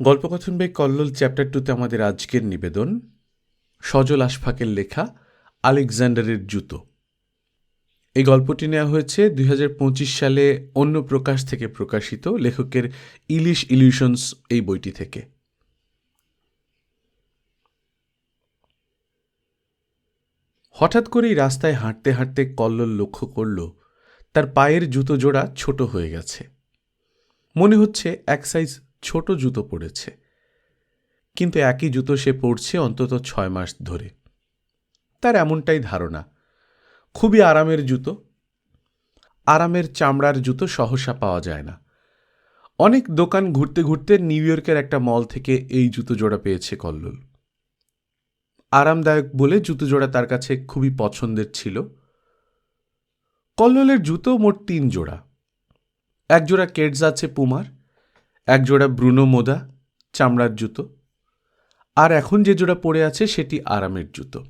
গল্পকথন by Kallol chapter টুতে আমাদের আজকের নিবেদন, সজল আশফাকের লেখা আলেকজান্ডারের জুতো। এই গল্পটি নেওয়া হয়েছে দুই হাজার পঁচিশ সালে অন্য প্রকাশ থেকে প্রকাশিত লেখকের ইলিশ ইলিউশনস এই বইটি থেকে। হঠাৎ করেই রাস্তায় হাঁটতে হাঁটতে কল্লোল লক্ষ্য করল, তার পায়ের জুতো জোড়া ছোট হয়ে গেছে। মনে হচ্ছে এক সাইজ ছোট জুতো পড়েছে। কিন্তু একই জুতো সে পরছে অন্তত ছয় মাস ধরে। তার এমনটাই ধারণা। খুবই আরামের জুতো। আরামের চামড়ার জুতো সহসা পাওয়া যায় না। অনেক দোকান ঘুরতে ঘুরতে নিউ ইয়র্কের একটা মল থেকে এই জুতো জোড়া পেয়েছে কল্লোল। আরামদায়ক বলে জুতো জোড়া তার কাছে খুবই পছন্দের ছিল। কল্লোলের জুতো মোট তিন জোড়া। এক জোড়া কেটস আছে পুমার এক জোড়া ব্রুনো মোদা, চামড়ার জুতো। আর এখন যে জোড়া পড়ে আছে সেটি আরামের জুতো।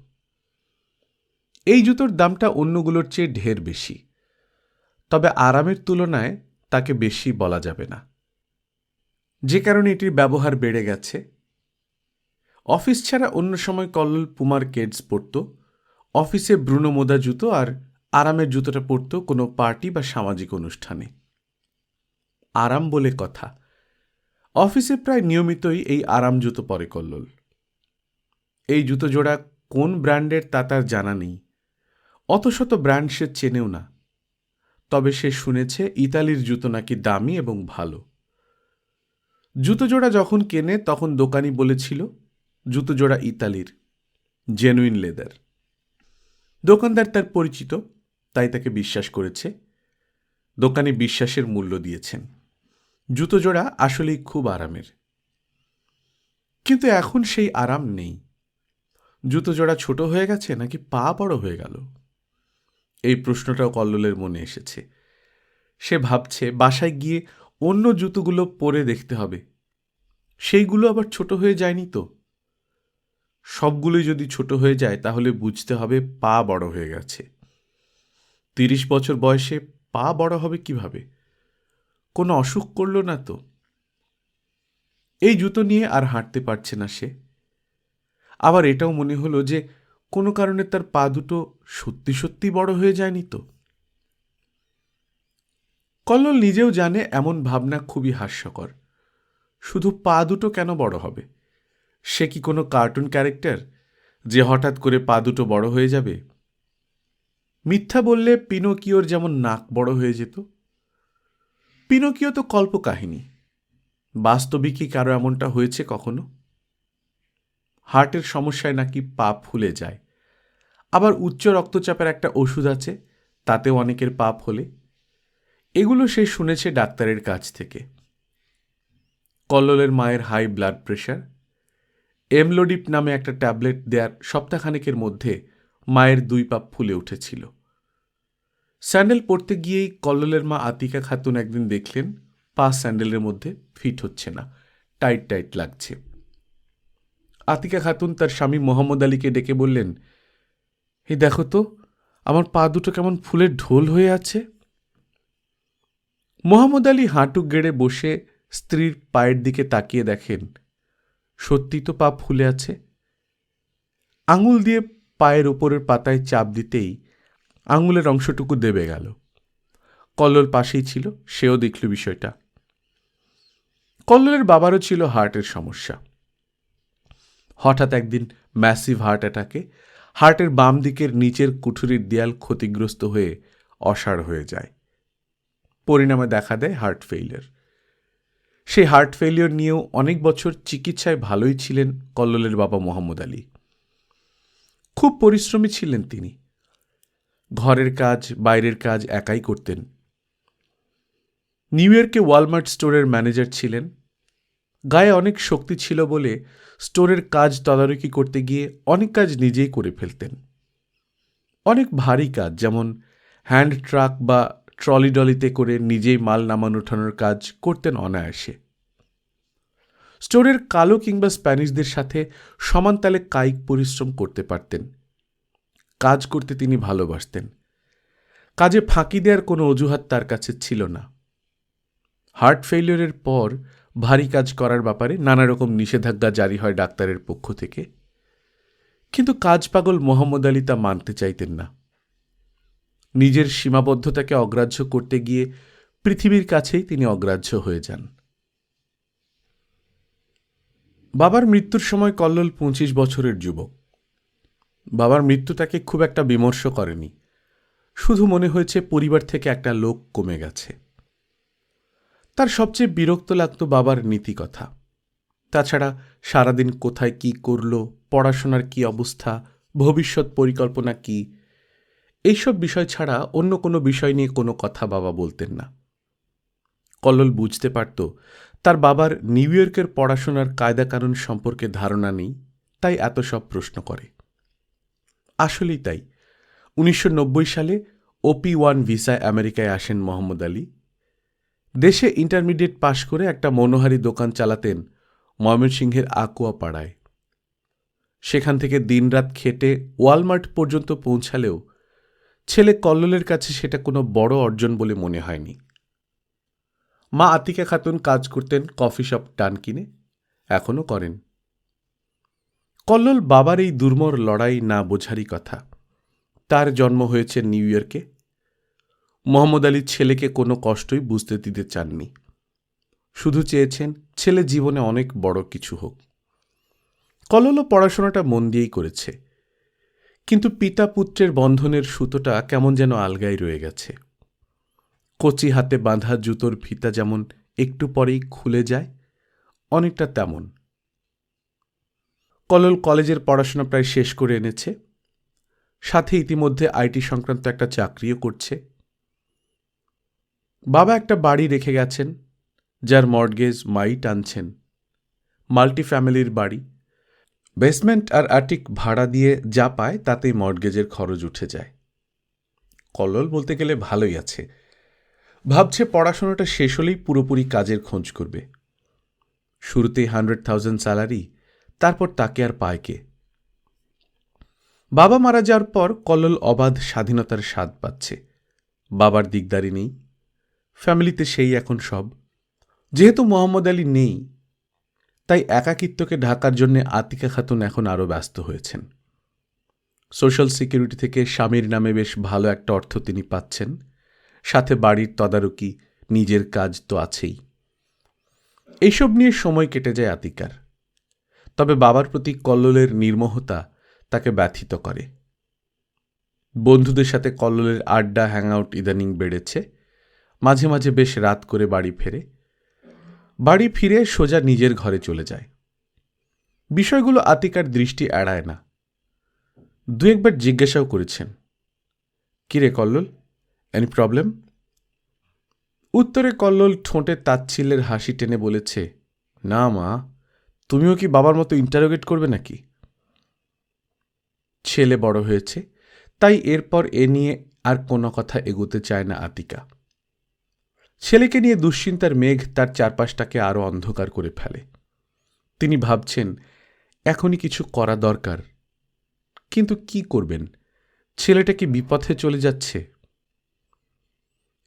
এই জুতোর দামটা অন্যগুলোর চেয়ে ঢের বেশি। তবে আরামের তুলনায় তাকে বেশি বলা যাবে না। যে কারণে এটির ব্যবহার বেড়ে গেছে। অফিস ছাড়া অন্য সময় কল্লোল পুমার কেডস পরত, অফিসে ব্রুনো মোদা জুতো আর আরামের জুতোটা পরত কোনো পার্টি বা সামাজিক অনুষ্ঠানে। আরাম বলে কথা। অফিসে প্রায় নিয়মিতই এই আরাম জুতো পরে কল্লোল। এই জুতো জোড়া কোন ব্র্যান্ডের তা তার জানা নেই। অত শত ব্র্যান্ড সে চেনেও না। তবে সে শুনেছে ইতালির জুতো নাকি দামি এবং ভালো। জুতো জোড়া যখন কেনে তখন দোকানি বলেছিল, জুতো জোড়া ইতালির জেনুইন লেদার দোকানদার তার পরিচিত, তাই তাকে বিশ্বাস করেছে। দোকানি বিশ্বাসের মূল্য দিয়েছেন। জুতো জোড়া আসলেই খুব আরামের। কিন্তু এখন সেই আরাম নেই। জুতো জোড়া ছোট হয়ে গেছে নাকি পা বড় হয়ে গেল? এই প্রশ্নটাও কল্লোলের মনে এসেছে। সে ভাবছে, বাসায় গিয়ে অন্য জুতোগুলো পরে দেখতে হবে। সেইগুলো আবার ছোট হয়ে যায়নি তো। সবগুলোই যদি ছোট হয়ে যায়, তাহলে বুঝতে হবে পা বড় হয়ে গেছে। তিরিশ বছর বয়সে পা বড় হবে কীভাবে? কোনো অসুখ করল না তো? এই জুতো নিয়ে আর হাঁটতে পারছে না সে। আবার এটাও মনে হলো যে কোনো কারণে তার পা দুটো সত্যি সত্যি বড় হয়ে যায়নি তো? কল্লোল নিজেও জানে এমন ভাবনা খুবই হাস্যকর। শুধু পা দুটো কেন বড় হবে? সে কি কোনো কার্টুন ক্যারেক্টার যে হঠাৎ করে পা দুটো বড় হয়ে যাবে? মিথ্যা বললে পিনোকিওর যেমন নাক বড় হয়ে যেত পিনোকিও তো কল্পকাহিনী। বাস্তবিকই কারও এমনটা হয়েছে কখনো? হার্টের সমস্যায় নাকি পা ফুলে যায়। আবার উচ্চ রক্তচাপের একটা ওষুধ আছে, তাতেও অনেকের পা ফোলে। এগুলো সে শুনেছে ডাক্তারের কাছ থেকে। কল্লোলের মায়ের হাই ব্লাড প্রেশার। এমলোডিপ নামে একটা ট্যাবলেট দেওয়ার সপ্তাহখানেকের মধ্যে মায়ের দুই পা ফুলে উঠেছিল। স্যান্ডেল পরতে গিয়েই কল্লোলের মা আতিকা খাতুন একদিন দেখলেন, পা স্যান্ডেলের মধ্যে ফিট হচ্ছে না, টাইট টাইট লাগছে। আতিকা খাতুন তার স্বামী মোহাম্মদ আলীকে ডেকে বললেন এই দেখো তো, আমার পা দুটো কেমন ফুলের ঢোল হয়ে আছে? মোহাম্মদ আলী হাঁটু গেড়ে বসে স্ত্রীর পায়ের দিকে তাকিয়ে দেখেন সত্যি তো পা ফুলে আছে। আঙুল দিয়ে পায়ের ওপরের পাতায় চাপ দিতেই আঙুলের অংশটুকু দেবে গেল। কল্লোল পাশেই ছিল, সেও দেখল বিষয়টা। কল্লোলের বাবারও ছিল হার্টের সমস্যা। হঠাৎ একদিন ম্যাসিভ হার্ট অ্যাটাকে, হার্টের বাম দিকের নিচের কুঠুরির দেয়াল ক্ষতিগ্রস্ত হয়ে অসাড় হয়ে যায়। পরিণামে দেখা দেয় হার্ট ফেইলিয়ার সেই হার্ট ফেলিওর নিয়েও অনেক বছর চিকিৎসায় ভালোই ছিলেন কল্লোলের বাবা মোহাম্মদ আলী। খুব পরিশ্রমী ছিলেন তিনি। ঘরের কাজ, বাইরের কাজ একাই করতেন। নিউ ইয়র্কে ওয়ালমার্ট স্টোরের ম্যানেজার ছিলেন। গায়ে অনেক শক্তি ছিল বলে স্টোরের কাজ তদারকি করতে গিয়ে অনেক কাজ নিজেই করে ফেলতেন। অনেক ভারী কাজ, যেমন হ্যান্ড ট্রাক বা ট্রলি ডলিতে করে নিজেই মাল নামান ওঠানোর কাজ করতেন অনায়াসে। স্টোরের কালো কিংবা স্প্যানিশদের সাথে সমান তালে কায়িক পরিশ্রম করতে পারতেন। কাজ করতে তিনি ভালোবাসতেন। কাজে ফাঁকি দেওয়ার কোনো অজুহাত তার কাছে ছিল না। হার্ট ফেইলিয়রের পর ভারী কাজ করার ব্যাপারে নানা রকম নিষেধাজ্ঞা জারি হয় ডাক্তারের পক্ষ থেকে। কিন্তু কাজ পাগল মোহাম্মদ আলী তা মানতে চাইতেন না। নিজের সীমাবদ্ধতাকে অগ্রাহ্য করতে গিয়ে পৃথিবীর কাছেই তিনি অগ্রাহ্য হয়ে যান। বাবার মৃত্যুর সময় কল্লোল পঁচিশ বছরের যুবক। বাবার মৃত্যু তাকে খুব একটা বিমর্ষ করেনি। শুধু মনে হয়েছে পরিবার থেকে একটা লোক কমে গেছে। তার সবচেয়ে বিরক্ত লাগতো বাবার নীতি কথা তাছাড়া সারাদিন কোথায় কি করল, পড়াশোনার কি অবস্থা, ভবিষ্যৎ পরিকল্পনা কি, এইসব বিষয় ছাড়া অন্য কোনো বিষয় নিয়ে কোনো কথা বাবা বলতেন না। কল্লোল বুঝতে পারত, তার বাবার নিউ ইয়র্কের পড়াশোনার কায়দা কানুন সম্পর্কে ধারণা নেই, তাই এত সব প্রশ্ন করে। আসলেই তাই। উনিশশো নব্বই সালে ওপি ওয়ান ভিসায় আমেরিকায় আসেন মোহাম্মদ আলী। দেশে ইন্টারমিডিয়েট পাশ করে একটা মনোহারি দোকান চালাতেন ময়মনসিংহের আকুয়া পাড়ায় সেখান থেকে দিনরাত খেটে ওয়ালমার্ট পর্যন্ত পৌঁছালেও ছেলে কল্লোলের কাছে সেটা কোনো বড় অর্জন বলে মনে হয়নি। মা আতিকা খাতুন কাজ করতেন কফি শপ টান কিনে এখনও করেন। কল্লোল বাবার এই দুর্মর লড়াই না বোঝারই কথা। তার জন্ম হয়েছে নিউ ইয়র্কে। মোহাম্মদ আলীর ছেলেকে কোনো কষ্টই বুঝতে দিতে চাননি। শুধু চেয়েছেন ছেলে জীবনে অনেক বড় কিছু হোক। কল্লোলও পড়াশোনাটা মন দিয়েই করেছে। কিন্তু পিতা পুত্রের বন্ধনের সুতোটা কেমন যেন আলগাই রয়ে গেছে। কচি হাতে বাঁধা জুতোর ফিতা যেমন একটু পরেই খুলে যায়, অনেকটা তেমন। কলল কলেজের পড়াশোনা প্রায় শেষ করে এনেছে। সাথে ইতিমধ্যে আইটি সংক্রান্ত একটা চাকরিও করছে। বাবা একটা বাড়ি রেখে গেছেন, যার মর্গেজ মাই টানছেন মাল্টি ফ্যামিলির বাড়ি। বেসমেন্ট আর আটিক ভাড়া দিয়ে যা পায় তাতেই মর্গেজের খরচ উঠে যায়। কল্লোল বলতে গেলে ভালোই আছে। ভাবছে পড়াশোনাটা শেষ হলেই পুরোপুরি কাজের খোঁজ করবে। শুরুতেই হান্ড্রেড থাউজেন্ড স্যালারি তারপর তাকে আর পায় কে? বাবা মারা যাওয়ার পর কল্লোল অবাধ স্বাধীনতার স্বাদ পাচ্ছে। বাবার দিকদারি নেই। ফ্যামিলিতে সেই এখন সব। যেহেতু মোহাম্মদ আলী নেই, তাই একাকিত্বকে ঢাকার জন্য আতিকা খাতুন এখন আরও ব্যস্ত হয়েছেন। সোশ্যাল সিকিউরিটি থেকে স্বামীর নামে বেশ ভালো একটা অর্থ তিনি পাচ্ছেন। সাথে বাড়ির তদারকি, নিজের কাজ তো আছেই। এইসব নিয়ে সময় কেটে যায় আতিকার। তবে বাবার প্রতি কল্লোলের নির্মহতা তাকে ব্যথিত করে। বন্ধুদের সাথে কল্লোলের আড্ডা, হ্যাংআউট ইদানিং বেড়েছে। মাঝে মাঝে বেশ রাত করে বাড়ি ফেরে। বাড়ি ফিরে সোজা নিজের ঘরে চলে যায়। বিষয়গুলো আতিকার দৃষ্টি এড়ায় না। দু একবার জিজ্ঞাসাও করেছেন কিরে কল্লোল? এনি প্রবলেম উত্তরে কল্লোল ঠোঁটে তাচ্ছিল্যের হাসি টেনে বলেছে, না মা। তুমিও কি বাবার মতো ইন্টারোগেট করবে নাকি? ছেলে বড় হয়েছে, তাই এরপর এ নিয়ে আর কোনো কথা এগোতে চায় না আতিকা। ছেলেকে নিয়ে দুশ্চিন্তার মেঘ তার চারপাশটাকে আরও অন্ধকার করে ফেলে। তিনি ভাবছেন, এখনই কিছু করা দরকার। কিন্তু কি করবেন? ছেলেটা কি বিপথে চলে যাচ্ছে?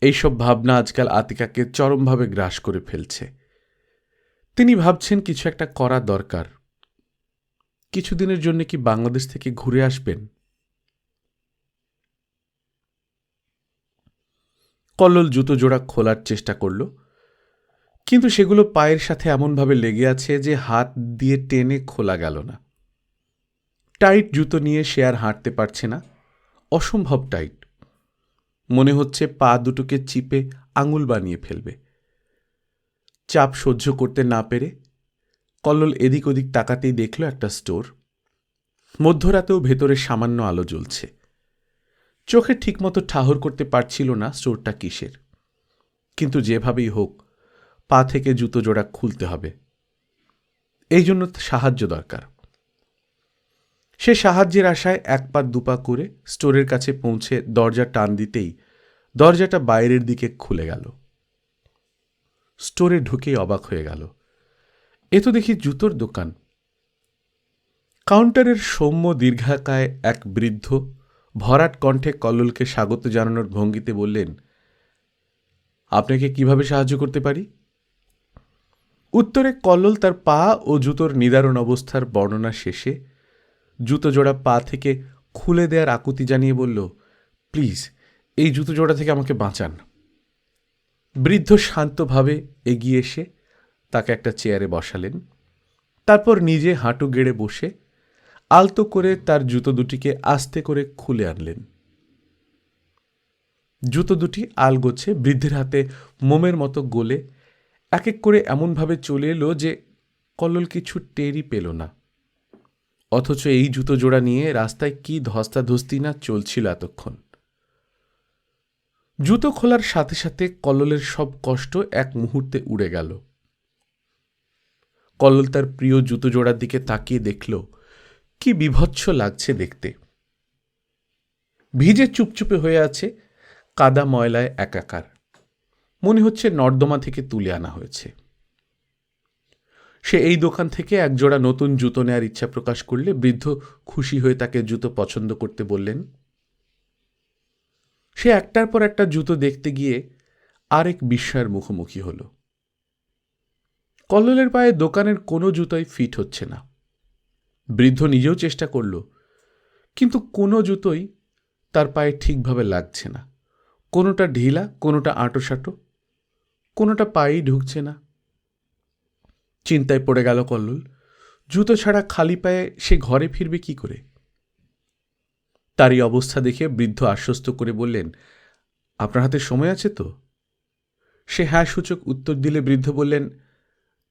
এইসব ভাবনা আজকাল আতিকাকে চরমভাবে গ্রাস করে ফেলছে। তিনি ভাবছেন কিছু একটা করা দরকার। কিছুদিনের জন্য কি বাংলাদেশ থেকে ঘুরে আসবেন? কল্লোল জুতো জোড়া খোলার চেষ্টা করল, কিন্তু সেগুলো পায়ের সাথে এমনভাবে লেগে আছে যে হাত দিয়ে টেনে খোলা গেল না। টাইট জুতো নিয়ে সে আর হাঁটতে পারছে না। অসম্ভব টাইট। মনে হচ্ছে পা দুটোকে চিপে আঙুল বানিয়ে ফেলবে। চাপ সহ্য করতে না পেরে কল্লোল এদিক ওদিক তাকাতেই দেখল একটা স্টোর। মধ্যরাতেও ভেতরে সামান্য আলো জ্বলছে। চোখে ঠিকমতো ঠাহর করতে পারছিল না স্টোরটা কিসের। কিন্তু যেভাবেই হোক, পা থেকে জুতো জোড়া খুলতে হবে। এই জন্য সাহায্য দরকার। সে সাহায্যের আশায় এক পা দুপা করে স্টোরের কাছে পৌঁছে দরজা টান দিতেই দরজাটা বাইরের দিকে খুলে গেল। স্টোরে ঢুকেই অবাক হয়ে গেল। এ তো দেখি জুতোর দোকান। কাউন্টারের সৌম্য দীর্ঘাকায় এক বৃদ্ধ ভরাট কণ্ঠে কল্লোলকে স্বাগত জানানোর ভঙ্গিতে বললেন, আপনাকে কীভাবে সাহায্য করতে পারি? উত্তরে কল্লোল তার পা ও জুতোর নিদারুণ অবস্থার বর্ণনা শেষে জুতো জোড়া পা থেকে খুলে দেওয়ার আকুতি জানিয়ে বলল, প্লিজ, এই জুতো জোড়া থেকে আমাকে বাঁচান। বৃদ্ধ শান্তভাবে এগিয়ে এসে তাকে একটা চেয়ারে বসালেন। তারপর নিজে হাঁটু গেড়ে বসে আলতো করে তার জুতো দুটিকে আস্তে করে খুলে আনলেন। জুতো দুটি আলগোছে বৃদ্ধের হাতে মোমের মতো গোলে এক এক করে এমনভাবে চলে এলো যে কল্লোল কিছু টেরই পেল না। অথচ এই জুতো জোড়া নিয়ে রাস্তায় কি ধস্তাধস্তি না চলছিল এতক্ষণ। জুতো খোলার সাথে সাথে কল্লোলের সব কষ্ট এক মুহূর্তে উড়ে গেল। কল্লোল তার প্রিয় জুতো জোড়ার দিকে তাকিয়ে দেখল, কি বিভৎস লাগছে দেখতে। ভিজে চুপচুপে হয়ে আছে কাদা ময়লায় একাকার। মনে হচ্ছে নর্দমা থেকে তুলে আনা হয়েছে। সে এই দোকান থেকে একজোড়া নতুন জুতো নেয়ার ইচ্ছা প্রকাশ করলে বৃদ্ধ খুশি হয়ে তাকে জুতো পছন্দ করতে বললেন সে একটার পর একটা জুতো দেখতে গিয়ে আরেক বিস্ময়ের মুখোমুখি হল। কল্লোলের পায়ে দোকানের কোনো জুতোই ফিট হচ্ছে না। বৃদ্ধ নিজেও চেষ্টা করল, কিন্তু কোনো জুতোই তার পায়ে ঠিকভাবে লাগছে না। কোনোটা ঢিলা, কোনোটা আঁটোসাঁটো, কোনোটা পায়েই ঢুকছে না। চিন্তায় পড়ে গেল কল্লোল, জুতো ছাড়া খালি পায়ে সে ঘরে ফিরবে কি করে? তারই অবস্থা দেখে বৃদ্ধ আশ্বস্ত করে বললেন, আপনার হাতে সময় আছে তো? সে হ্যাঁ সূচক উত্তর দিলে বৃদ্ধ বললেন,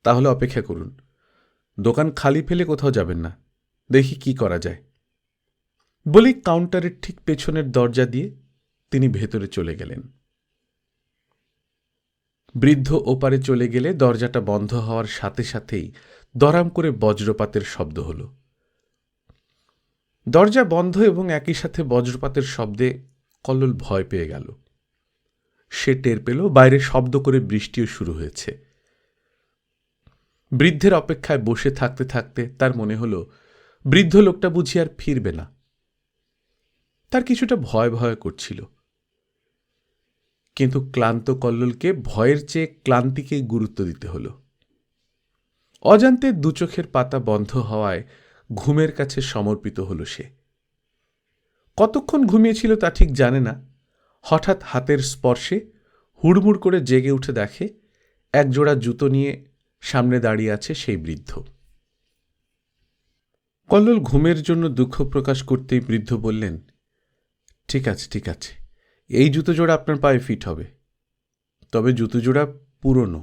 তাহলে অপেক্ষা করুন। দোকান খালি ফেলে কোথাও যাবেন না। দেখি কি করা যায়। বলেই কাউন্টারের ঠিক পেছনের দরজা দিয়ে তিনি ভেতরে চলে গেলেন। বৃদ্ধ ওপারে চলে গেলে দরজাটা বন্ধ হওয়ার সাথে সাথেই দরাম করে বজ্রপাতের শব্দ হল। দরজা বন্ধ এবং একই সাথে বজ্রপাতের শব্দে কল্লোল ভয় পেয়ে গেল। সে টের পেল, বাইরে শব্দ করে বৃষ্টিও শুরু হয়েছে। বৃদ্ধের অপেক্ষায় বসে থাকতে থাকতে তার মনে হল, বৃদ্ধ লোকটা বুঝি আর ফিরবে না। তার কিছুটা ভয় ভয় করছিল। কিন্তু ক্লান্ত কল্লোলকে ভয়ের চেয়ে ক্লান্তিকে গুরুত্ব দিতে হলো। অজান্তে দুচোখের পাতা বন্ধ হওয়ায় ঘুমের কাছে সমর্পিত হল সে। কতক্ষণ ঘুমিয়েছিল তা ঠিক জানে না। হঠাৎ হাতের স্পর্শে হুড়মুড় করে জেগে উঠে দেখে একজোড়া জুতো নিয়ে সামনে দাঁড়িয়ে আছে সেই বৃদ্ধ। কল্লোল ঘুমের জন্য দুঃখ প্রকাশ করতেই বৃদ্ধ বললেন, ঠিক আছে ঠিক আছে, এই জুতো জোড়া আপনার পায়ে ফিট হবে। তবে জুতো জোড়া পুরনো,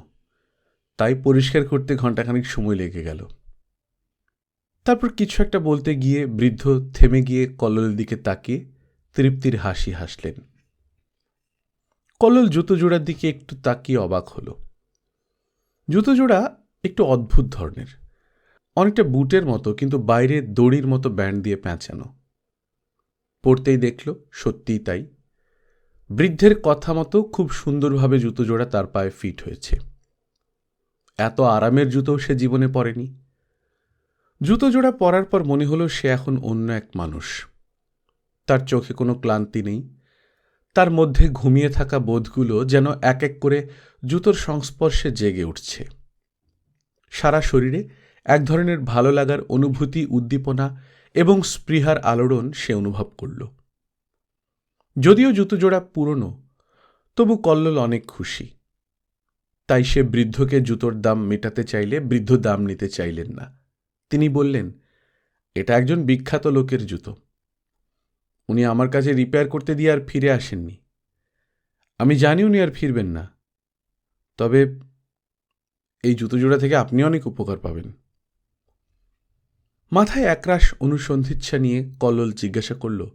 তাই পরিষ্কার করতে ঘণ্টাখানিক সময় লেগে গেল। তারপর কিছু একটা বলতে গিয়ে বৃদ্ধ থেমে গিয়ে কল্লোলের দিকে তাকিয়ে তৃপ্তির হাসি হাসলেন। কল্লোল জুতো জোড়ার দিকে একটু তাকিয়ে অবাক হল। জুতো জোড়া একটু অদ্ভুত ধরনের। অনেকটা বুটের মতো, কিন্তু বাইরে দড়ির মতো ব্যান্ড দিয়ে প্যাঁচানো পড়তেই দেখল, সত্যিই তাই। বৃদ্ধের কথা মতো খুব সুন্দরভাবে জুতো জোড়া তার পায়ে ফিট হয়েছে। এত আরামের জুতো সে জীবনে পরেনি। জুতো জোড়া পরার পর মনে হলো সে এখন অন্য এক মানুষ। তার চোখে কোনো ক্লান্তি নেই। তার মধ্যে ঘুমিয়ে থাকা বোধগুলো যেন এক এক করে জুতোর সংস্পর্শে জেগে উঠছে। সারা শরীরে এক ধরনের ভালো লাগার অনুভূতি, উদ্দীপনা এবং স্পৃহার আলোড়ন সে অনুভব করল। যদিও জুতো জোড়া পুরনো, তবু কল্লোল অনেক খুশি। তাই সে বৃদ্ধকে জুতোর দাম মেটাতে চাইলে বৃদ্ধ দাম নিতে চাইলেন না। তিনি বললেন, এটা একজন বিখ্যাত লোকের জুতো। উনি আমার কাছে রিপেয়ার করতে দিয়ে আর ফিরে আসেননি। আমি জানি উনি আর ফিরবেন না। তবে এই জুতো জোড়া থেকে আপনি অনেক উপকার পাবেন। মাথায় একরাশ অনুসন্ধিচ্ছা নিয়ে কল্লোল জিজ্ঞাসা করল,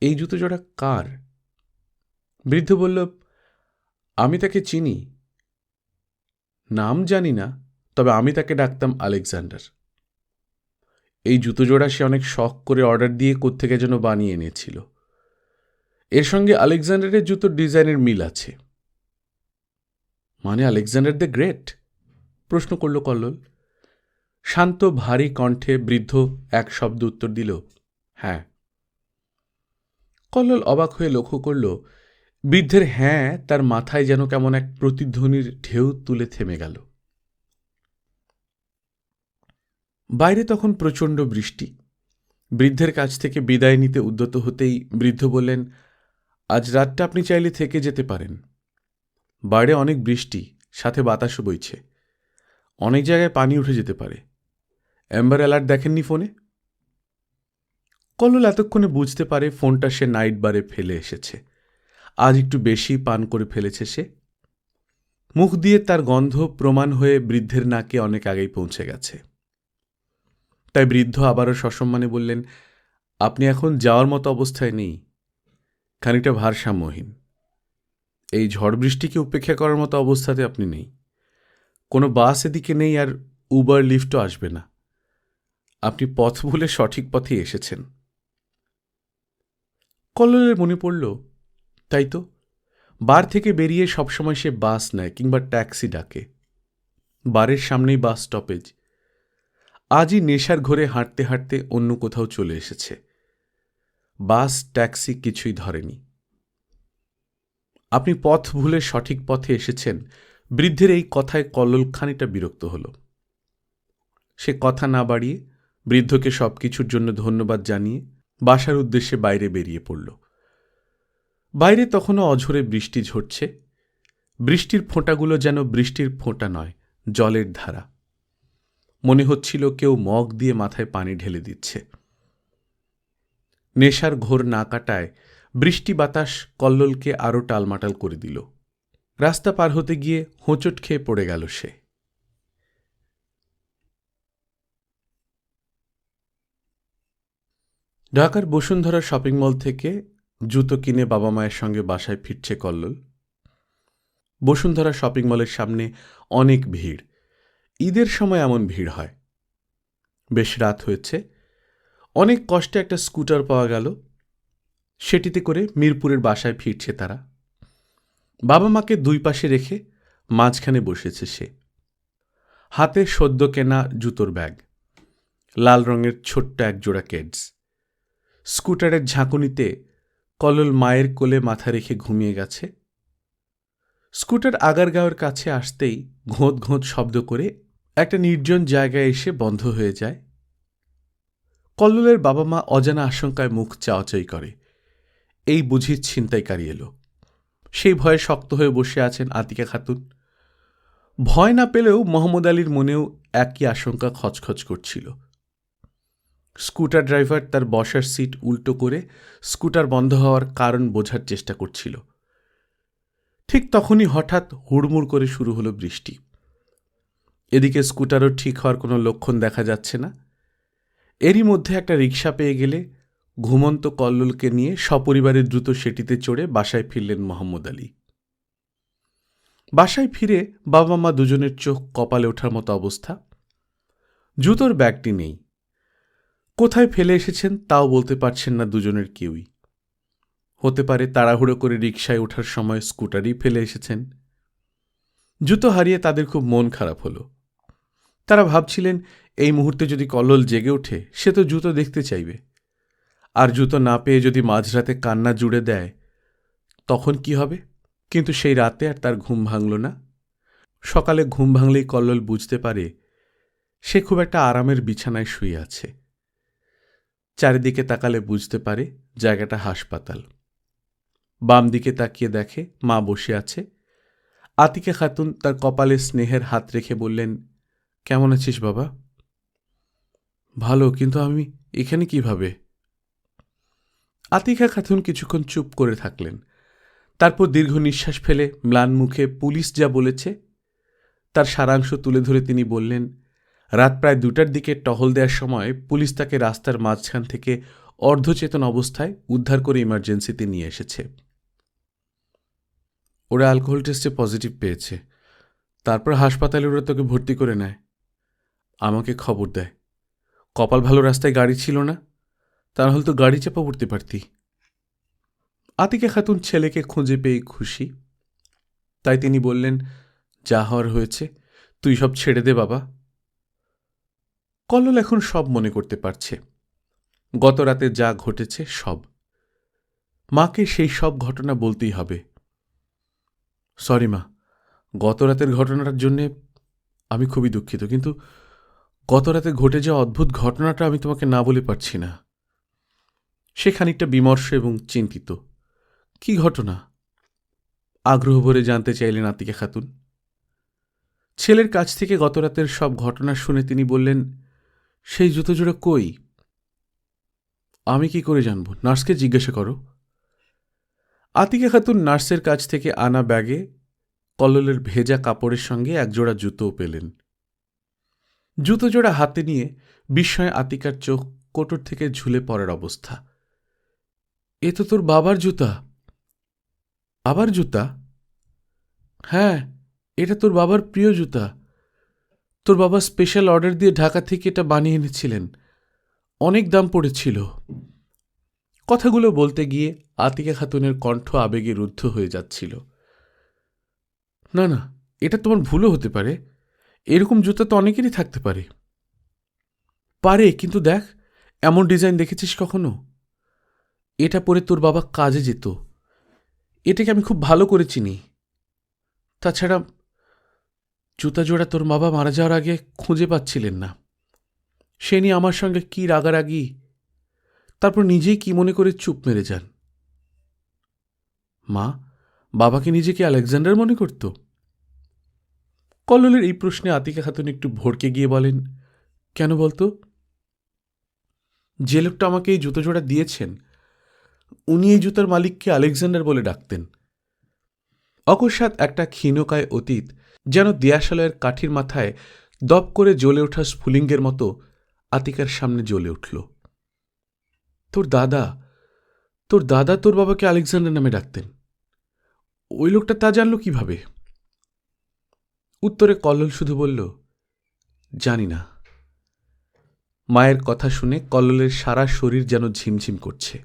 এই জুতো জোড়া কার? বৃদ্ধ বলল, আমি তাকে চিনি। নাম জানি না, তবে আমি তাকে ডাকতাম আলেকজান্ডার। এই জুতো জোড়া সে অনেক শখ করে অর্ডার দিয়ে কোত্থেকে যেন বানিয়ে এনেছিল। এর সঙ্গে আলেকজান্ডারের জুতোর ডিজাইনের মিল আছে। মানে আলেকজান্ডার দ্য গ্রেট? প্রশ্ন করল কল্লোল। শান্ত, ভারী কণ্ঠে বৃদ্ধ এক শব্দ উত্তর দিল হ্যাঁ। কল্লোল অবাক হয়ে লক্ষ্য করল, বৃদ্ধের হ্যাঁ তার মাথায় যেন কেমন এক প্রতিধ্বনির ঢেউ তুলে থেমে গেল। বাইরে তখন প্রচণ্ড বৃষ্টি। বৃদ্ধের কাছ থেকে বিদায় নিতে উদ্যত হতেই বৃদ্ধ বললেন, আজ রাতটা আপনি চাইলে থেকে যেতে পারেন। বাইরে অনেক বৃষ্টি, সাথে বাতাসও বইছে। অনেক জায়গায় পানি উঠে যেতে পারে। অ্যাম্বার অ্যালার্ট দেখেননি ফোনে? কল্লোল এতক্ষণে বুঝতে পারে ফোনটা সে নাইট বারে ফেলে এসেছে। আজ একটু বেশি পান করে ফেলেছে সে। মুখ দিয়ে তার গন্ধ প্রমাণ হয়ে বৃদ্ধের নাকে অনেক আগেই পৌঁছে গেছে। তাই বৃদ্ধ আবারও সসম্মানে বললেন, আপনি এখন যাওয়ার মতো অবস্থায় নেই। খানিকটা ভারসাম্যহীন। এই ঝড় বৃষ্টিকে উপেক্ষা করার মতো অবস্থাতে আপনি নেই। কোনো বাস এদিকে নেই আর উবার লিফটও আসবে না। আপনি পথ ভুলে সঠিক পথে এসেছেন। কল্লোলের মনে পড়ল, তাই তো? বার থেকে বেরিয়ে সবসময় সে বাস নেয় কিংবা ট্যাক্সি ডাকে। বারের সামনেই বাস স্টপেজ। আজই নেশার ঘরে হাঁটতে হাঁটতে অন্য কোথাও চলে এসেছে। বাস, ট্যাক্সি কিছুই ধরেনি। আপনি পথ ভুলে সঠিক পথে এসেছেন, বৃদ্ধের এই কথায় কল্লোল খানিকটা বিরক্ত হল। সে কথা না বাড়িয়ে বৃদ্ধকে সব কিছুর জন্য ধন্যবাদ জানিয়ে বাসার উদ্দেশ্যে বাইরে বেরিয়ে পড়ল। বাইরে তখনও অঝরে বৃষ্টি ঝরছে। বৃষ্টির ফোঁটাগুলো যেন বৃষ্টির ফোঁটা নয়, জলের ধারা। মনে হচ্ছিল কেউ মগ দিয়ে মাথায় পানি ঢেলে দিচ্ছে। নেশার ঘোর না কাটায় বৃষ্টি বাতাস কল্লোলকে আরও টালমাটাল করে দিল। রাস্তা পার হতে গিয়ে হোঁচট খেয়ে পড়ে গেল সে। ঢাকার বসুন্ধরা শপিং মল থেকে জুতো কিনে বাবা মায়ের সঙ্গে বাসায় ফিরছে কল্লোল। বসুন্ধরা শপিং মলের সামনে অনেক ভিড়। ঈদের সময় এমন ভিড় হয়। বেশ রাত হয়েছে। অনেক কষ্টে একটা স্কুটার পাওয়া গেল। সেটিতে করে মিরপুরের বাসায় ফিরছে তারা। বাবা মাকে দুই পাশে রেখে মাঝখানে বসেছে সে। হাতে সদ্য কেনা জুতোর ব্যাগ। লাল রঙের ছোট্ট এক জোড়া কেডস। স্কুটারের ঝাঁকুনিতে কলল মায়ের কোলে মাথা রেখে ঘুমিয়ে গেছে। স্কুটার আগারগাঁওয়ের কাছে আসতেই ঘোঁত ঘোঁত শব্দ করে একটা নির্জন জায়গায় এসে বন্ধ হয়ে যায়। কল্লোলের বাবা মা অজানা আশঙ্কায় মুখ চাওয়াচাই করে। এই বুঝি ছিনতাইকারী এলো। সেই ভয়ে শক্ত হয়ে বসে আছেন আতিকা খাতুন। ভয় না পেলেও মোহাম্মদ আলীর মনেও একই আশঙ্কা খচখচ করছিল। স্কুটার ড্রাইভার তার বসার সিট উল্টো করে স্কুটার বন্ধ হওয়ার কারণ বোঝার চেষ্টা করছিল। ঠিক তখনই হঠাৎ হুড়মুড় করে শুরু হলো বৃষ্টি। এদিকে স্কুটারও ঠিক হওয়ার কোনো লক্ষণ দেখা যাচ্ছে না। এরই মধ্যে একটা রিক্সা পেয়ে গেলে ঘুমন্ত কল্লোলকে নিয়ে সপরিবারে দ্রুত সেটিতে চড়ে বাসায় ফিরলেন মোহাম্মদ আলী। বাসায় ফিরে বাবা মা দুজনের চোখ কপালে ওঠার মতো অবস্থা। জুতোর ব্যাগটি নেই। কোথায় ফেলে এসেছেন তাও বলতে পারছেন না দুজনের কেউই। হতে পারে তাড়াহুড়ো করে রিকশায় ওঠার সময় স্কুটারই ফেলে এসেছেন। জুতো হারিয়ে তাদের খুব মন খারাপ হলো। তারা ভাবছিলেন, এই মুহূর্তে যদি কল্লোল জেগে ওঠে, সে তো জুতো দেখতে চাইবে। আর জুতো না পেয়ে যদি মাঝরাতে কান্না জুড়ে দেয়, তখন কি হবে? কিন্তু সেই রাতে আর তার ঘুম ভাঙল না। সকালে ঘুম ভাঙলেই কল্লোল বুঝতে পারে, সে খুব একটা আরামের বিছানায় শুয়ে আছে। চারিদিকে তাকালে বুঝতে পারে, জায়গাটা হাসপাতাল। বাম দিকে তাকিয়ে দেখে মা বসে আছে। আতিকে খাতুন তার কপালে স্নেহের হাত রেখে বললেন কেমন আছিস বাবা? ভালো, কিন্তু আমি এখানে কীভাবে? আতিকা খাতুন কিছুক্ষণ চুপ করে থাকলেন। তারপর দীর্ঘ নিঃশ্বাস ফেলে ম্লান মুখে, পুলিশ যা বলেছে? তার সারাংশ তুলে ধরে তিনি বললেন, রাত প্রায় দুটার দিকে টহল দেওয়ার সময় পুলিশ তাকে রাস্তার মাঝখান থেকে অর্ধচেতন অবস্থায় উদ্ধার করে ইমার্জেন্সিতে নিয়ে এসেছে। ওরা অ্যালকোহল টেস্টে পজিটিভ পেয়েছে। তারপর হাসপাতালে ওরা তোকে ভর্তি করে নেয়। আমাকে খবর দেয়। কপাল ভালো রাস্তায় গাড়ি ছিল না, তাহলে তো গাড়ি চাপা উঠতে পারতি। আতিকে খাতুন ছেলেকে খুঁজে পেয়ে খুশি। তাই তিনি বললেন, যা হওয়ার হয়েছে, তুই সব ছেড়ে দে বাবা। কল্লোল এখন সব মনে করতে পারছে। গত রাতে যা ঘটেছে সব। মাকে সেই সব ঘটনা বলতেই হবে। সরি মা, গত রাতের ঘটনাটার জন্যে আমি খুবই দুঃখিত, কিন্তু গত রাতে ঘটে যাওয়া অদ্ভুত ঘটনাটা আমি তোমাকে না বলে পারছি না। সে খানিকটা বিমর্ষ এবং চিন্তিত। কি ঘটনা? আগ্রহ ভরে জানতে চাইলেন আতিকা খাতুন। ছেলের কাছ থেকে গত রাতের সব ঘটনা শুনে তিনি বললেন, সেই জুতো জোড়া কই? আমি কি করে জানব? নার্সকে জিজ্ঞাসা করো। আতিকা খাতুন নার্সের কাছ থেকে আনা ব্যাগে কল্লোলের ভেজা কাপড়ের সঙ্গে একজোড়া জুতোও পেলেন। জুতো জোড়া হাতে নিয়ে বিস্ময়ে আতিকার চোখ কোটর থেকে ঝুলে পড়ার অবস্থা। এ তো তোর বাবার জুতা। বাবার জুতা? হ্যাঁ এটা তোর বাবার প্রিয় জুতা। তোর বাবা স্পেশাল অর্ডার দিয়ে ঢাকা থেকে এটা বানিয়ে এনেছিলেন। অনেক দাম পড়েছিল। কথাগুলো বলতে গিয়ে আতিকা খাতুনের কণ্ঠ আবেগে রুদ্ধ হয়ে যাচ্ছিল। না না, এটা তোমার ভুলও হতে পারে। এরকম জুতা তো অনেকেরই থাকতে পারে। পারে, কিন্তু দেখ, এমন ডিজাইন দেখেছিস কখনো? এটা পরে তোর বাবা কাজে যেত। এটাকে আমি খুব ভালো করে চিনি। তাছাড়া জুতা জোড়া তোর বাবা মারা যাওয়ার আগে খুঁজে পাচ্ছিলেন না। সে নিয়ে আমার সঙ্গে কি রাগারাগি? তারপর নিজেই কি মনে করে চুপ মেরে যান। মা, বাবাকে নিজেকে আলেকজান্ডার মনে করত? কল্লোলের এই প্রশ্নে আতিকা খাতুন একটু ভড়কে গিয়ে বলেন, কেন বলতো? যে লোকটা আমাকে এই জুতো জোড়া দিয়েছেন, উনি এই জুতার মালিককে আলেকজান্ডার বলে ডাকতেন। অকস্মাৎ একটা ক্ষীণকায় অতীত যেন দিয়াশালয়ের কাঠির মাথায় দপ করে জ্বলে ওঠা স্ফুলিঙ্গের মতো আতিকার সামনে জ্বলে উঠল। তোর দাদা তোর দাদা তোর বাবাকে আলেকজান্ডার নামে ডাকতেন। ওই লোকটা তা জানল কীভাবে? উত্তরে কল্লোল শুধু বলল, জানি না। মায়ের কথা শুনে কল্লোলের সারা শরীর যেন ঝিমঝিম করছে।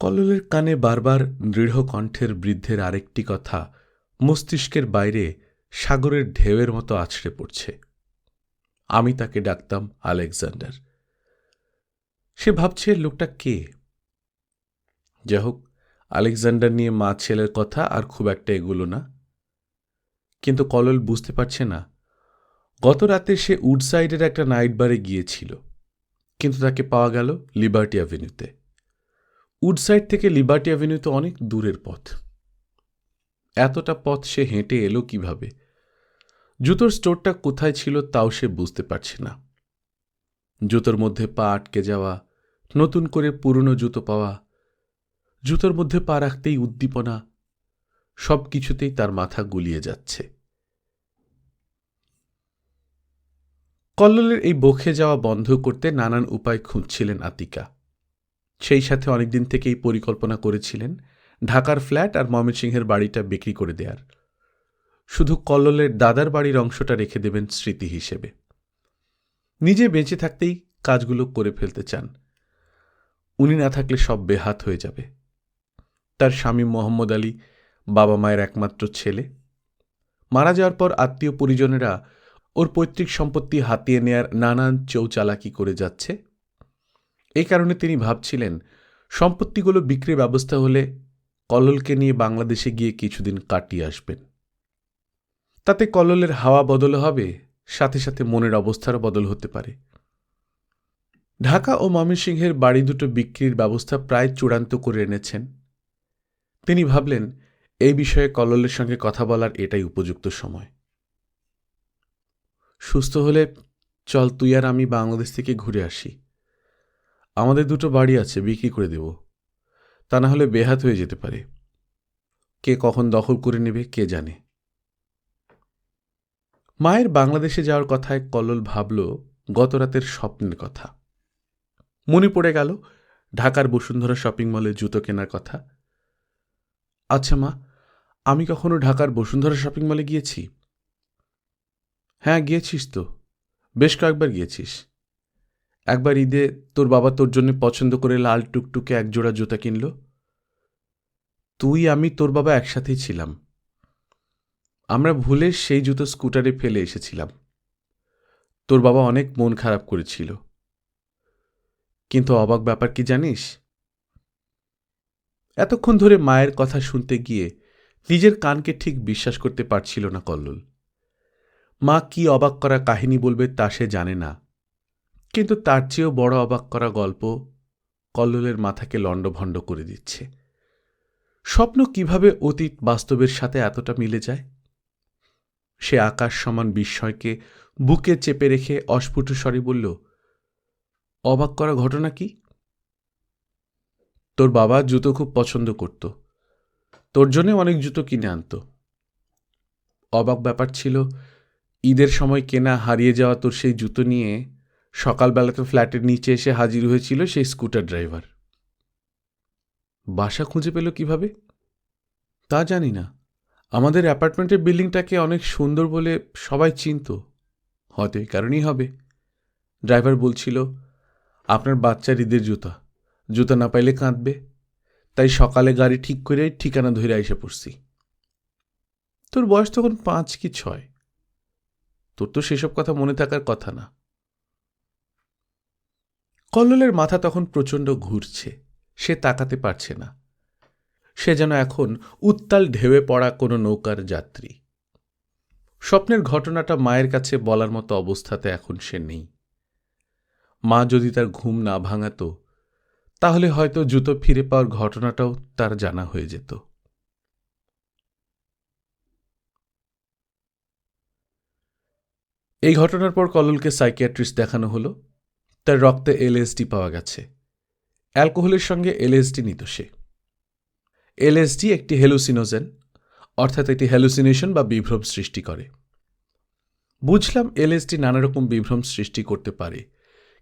কল্লোলের কানে বারবার দৃঢ় কণ্ঠের বৃদ্ধের আরেকটি কথা মস্তিষ্কের বাইরে সাগরের ঢেউয়ের মতো আছড়ে পড়ছে। আমি তাকে ডাকতাম আলেকজান্ডার। সে ভাবছে, লোকটা কে? যাই হোক, আলেকজান্ডার নিয়ে মা ছেলের কথা আর খুব একটা এগুলো না। কিন্তু কলল বুঝতে পারছে না। গত রাতে সে উডসাইডের একটা নাইট বারে গিয়েছিল, কিন্তু তাকে পাওয়া গেল লিবার্টি অ্যাভিনিউতে। উডসাইড থেকে লিবার্টি অ্যাভিনিউতে অনেক দূরের পথ। এতটা পথ সে হেঁটে এলো কীভাবে? জুতোর স্টোরটা কোথায় ছিল তাও সে বুঝতে পারছে না। জুতোর মধ্যে পা আটকে যাওয়া, নতুন করে পুরনো জুতো পাওয়া, জুতোর মধ্যে পা রাখতেই উদ্দীপনা সব কিছুতেই তার মাথা গুলিয়ে যাচ্ছে। কল্লোলের এই বখে যাওয়া বন্ধ করতে নানান উপায় খুঁজছিলেন আতিকা। সেই সাথে অনেকদিন থেকেই পরিকল্পনা করেছিলেন ঢাকার ফ্ল্যাট আর ময়মনসিংহের বাড়িটা বিক্রি করে দেয়ার। শুধু কল্লোলের দাদার বাড়ির অংশটা রেখে দেবেন স্মৃতি হিসেবে। নিজে বেঁচে থাকতেই কাজগুলো করে ফেলতে চান। উনি না থাকলে সব বেহাত হয়ে যাবে। তার স্বামী মোহাম্মদ আলী বাবা মায়ের একমাত্র ছেলে। মারা যাওয়ার পর আত্মীয় পরিজনেরা ওর পৈতৃক সম্পত্তি হাতিয়ে নেয়ার নানান চৌচালাকি করে যাচ্ছে। এই কারণে তিনি ভাবছিলেন, সম্পত্তিগুলো বিক্রির ব্যবস্থা হলে কল্লোলকে নিয়ে বাংলাদেশে গিয়ে কিছুদিন কাটিয়ে আসবেন। তাতে কল্লোলের হাওয়া বদল হবে, সাথে সাথে মনের অবস্থারও বদল হতে পারে। ঢাকা ও ময়মনসিংহের বাড়ি দুটো বিক্রির ব্যবস্থা প্রায় চূড়ান্ত করে এনেছেন। তিনি ভাবলেন এই বিষয়ে কল্লোলের সঙ্গে কথা বলার এটাই উপযুক্ত সময়। সুস্থ হলে চল তুই আর আমি বাংলাদেশ থেকে ঘুরে আসি। আমাদের দুটো বাড়ি আছে, বিক্রি করে দেব। তা না হলে বেহাত হয়ে যেতে পারে। কে কখন দখল করে নেবে, কে জানে। মায়ের বাংলাদেশে যাওয়ার কথায় কল্লোল ভাবল গত রাতের স্বপ্নের কথা। মনে পড়ে গেল ঢাকার বসুন্ধরা শপিং মলে জুতো কেনার কথা। আচ্ছা মা আমি কখনো ঢাকার বসুন্ধরা শপিং মলে গিয়েছি? হ্যাঁ গিয়েছিস তো। বেশ কয়েকবার গিয়েছিস। একবার ঈদে তোর বাবা তোর জন্য পছন্দ করে লাল টুকটুকে একজোড়া জুতা কিনল। তুই, আমি, তোর বাবা একসাথেই ছিলাম। আমরা ভুলে সেই জুতো স্কুটারে ফেলে এসেছিলাম। তোর বাবা অনেক মন খারাপ করেছিল। কিন্তু অবাক ব্যাপার কি জানিস? এতক্ষণ ধরে মায়ের কথা শুনতে গিয়ে নিজের কানকে ঠিক বিশ্বাস করতে পারছিল না কল্লোল। মা কি অবাক করা কাহিনী বলবে তা সে জানে না। কিন্তু তার চেয়েও বড় অবাক করা গল্প কল্লোলের মাথাকে লণ্ডভণ্ড করে দিচ্ছে। স্বপ্ন কীভাবে অতীত বাস্তবের সাথে এতটা মিলে যায়? সে আকাশ সমান বিস্ময়কে বুকে চেপে রেখে অস্ফুট স্বরে বলল, অবাক করা ঘটনা কি? তোর বাবা জুতো খুব পছন্দ করত। তোর জন্যে অনেক জুতো কিনে আনত। অবাক ব্যাপার ছিল, ঈদের সময় কেনা হারিয়ে যাওয়া তোর সেই জুতো নিয়ে সকালবেলা তো ফ্ল্যাটের নিচে এসে হাজির হয়েছিল সেই স্কুটার ড্রাইভার। বাসা খুঁজে পেল কীভাবে? তা জানি না। আমাদের অ্যাপার্টমেন্টের বিল্ডিংটাকে অনেক সুন্দর বলে সবাই চিনত। হয়তো এই কারণেই হবে। ড্রাইভার বলছিল, আপনার বাচ্চার ঈদের জুতা। জুতা না পাইলে কাঁদবে। তাই সকালে গাড়ি ঠিক করে ঠিকানা ধরে এসে পড়ছি। তোর বয়স তখন পাঁচ কি ছয়? তোর তো সেসব কথা মনে থাকার কথা না। কল্লোলের মাথা তখন প্রচণ্ড ঘুরছে, সে তাকাতে পারছে না। সে যেন এখন উত্তাল ঢেউয়ে পড়া কোনো নৌকার যাত্রী। স্বপ্নের ঘটনাটা মায়ের কাছে বলার মতো অবস্থাতে এখন সে নেই। মা যদি তার ঘুম না ভাঙাত তাহলে হয়তো জুতো ফিরে পাওয়ার ঘটনাটাও তার জানা হয়ে যেত। এই ঘটনার পর কললকে সাইকিয়াট্রিস্ট দেখানো হলো। তার রক্তে এলএসডি পাওয়া গেছে। অ্যালকোহলের সঙ্গে এলএসডি নিত সে। এলএসডি একটি হেলুসিনোজেন, অর্থাৎ একটি হ্যালুসিনেশন বা বিভ্রম সৃষ্টি করে। বুঝলাম এলএসডি নানা রকম বিভ্রম সৃষ্টি করতে পারে,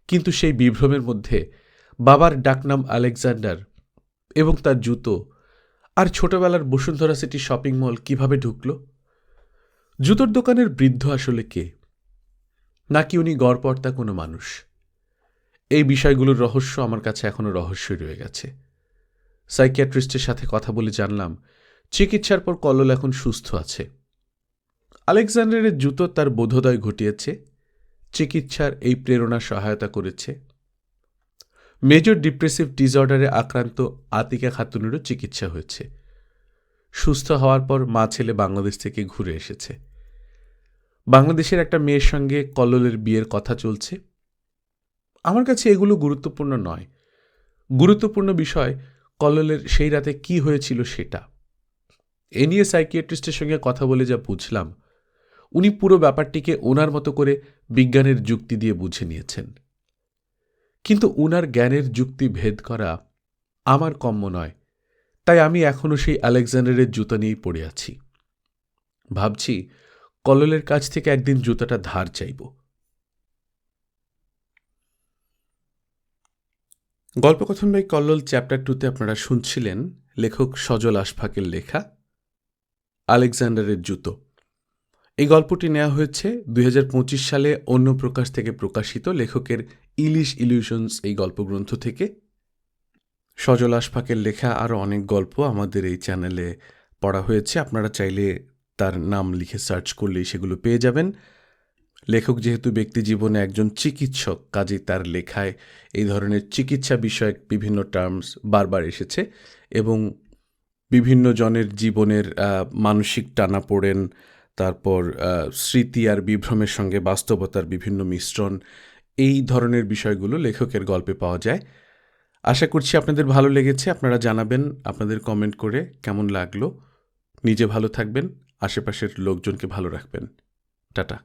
কিন্তু সেই বিভ্রমের মধ্যে বাবার ডাকনাম আলেকজান্ডার এবং তার জুতো। আর ছোটবেলার বসুন্ধরা সিটি শপিং মল কীভাবে ঢুকল? জুতোর দোকানের বৃদ্ধ আসলে কে? নাকি উনি গড়পর্তা কোনো মানুষ? এই বিষয়গুলোর রহস্য আমার কাছে এখনও রহস্যই রয়ে গেছে। সাইকিয়াট্রিস্টের সাথে কথা বলে জানলাম, চিকিৎসার পর কল্লোল এখন সুস্থ আছে। আলেকজান্ডারের জুতো তার বোধোদয় ঘটিয়েছে, চিকিৎসার এই প্রেরণা সহায়তা করেছে। মেজর ডিপ্রেসিভ ডিসঅর্ডারে আক্রান্ত আতিকা খাতুনেরও চিকিৎসা হয়েছে। সুস্থ হওয়ার পর মা ছেলে বাংলাদেশ থেকে ঘুরে এসেছে। বাংলাদেশের একটা মেয়ের সঙ্গে কল্লোলের বিয়ের কথা চলছে। আমার কাছে এগুলো গুরুত্বপূর্ণ নয়। গুরুত্বপূর্ণ বিষয়, কল্লোলের সেই রাতে কি হয়েছিল সেটা। এ নিয়ে সাইকিয়াট্রিস্টের সঙ্গে কথা বলে যা বুঝলাম, উনি পুরো ব্যাপারটিকে ওনার মতো করে বিজ্ঞানের যুক্তি দিয়ে বুঝে নিয়েছেন। কিন্তু উনার জ্ঞানের যুক্তি ভেদ করা আমার কম্য নয়, তাই আমি এখনও সেই আলেকজান্ডারের জুতো নিয়েই পড়ে আছি। ভাবছি কল্লোলের কাছ থেকে একদিন জুতাটা ধার চাইব। গল্পকথন বাই কল্লোল চ্যাপ্টার টুতে আপনারা শুনছিলেন লেখক সজল আশফাকের লেখা আলেকজান্ডারের জুতো। এই গল্পটি নেওয়া হয়েছে দুই হাজার পঁচিশ সালে অন্য প্রকাশ থেকে প্রকাশিত লেখকের ইলিশ ইলিউশনস এই গল্পগ্রন্থ থেকে। সজল আশফাকের লেখা আরও অনেক গল্প আমাদের এই চ্যানেলে পড়া হয়েছে। আপনারা চাইলে তার নাম লিখে সার্চ করলেই সেগুলো পেয়ে যাবেন। লেখক যেহেতু ব্যক্তি জীবনে একজন চিকিৎসক কাজে তার লেখায় এই ধরনের চিকিৎসা বিষয়ক বিভিন্ন টার্মস বারবার এসেছে এবং বিভিন্ন জনের জীবনের মানসিক টানা পড়েন তারপর স্মৃতি আর বিভ্রমের সঙ্গে বাস্তবতার বিভিন্ন মিশ্রণ, এই ধরনের বিষয়গুলো লেখকের গল্পে পাওয়া যায়। আশা করছি আপনাদের ভালো লেগেছে। আপনারা জানাবেন, আপনাদের কমেন্ট করে কেমন লাগল। নিজে ভালো থাকবেন, আশেপাশের লোকজনকে ভালো রাখবেন। টাটা।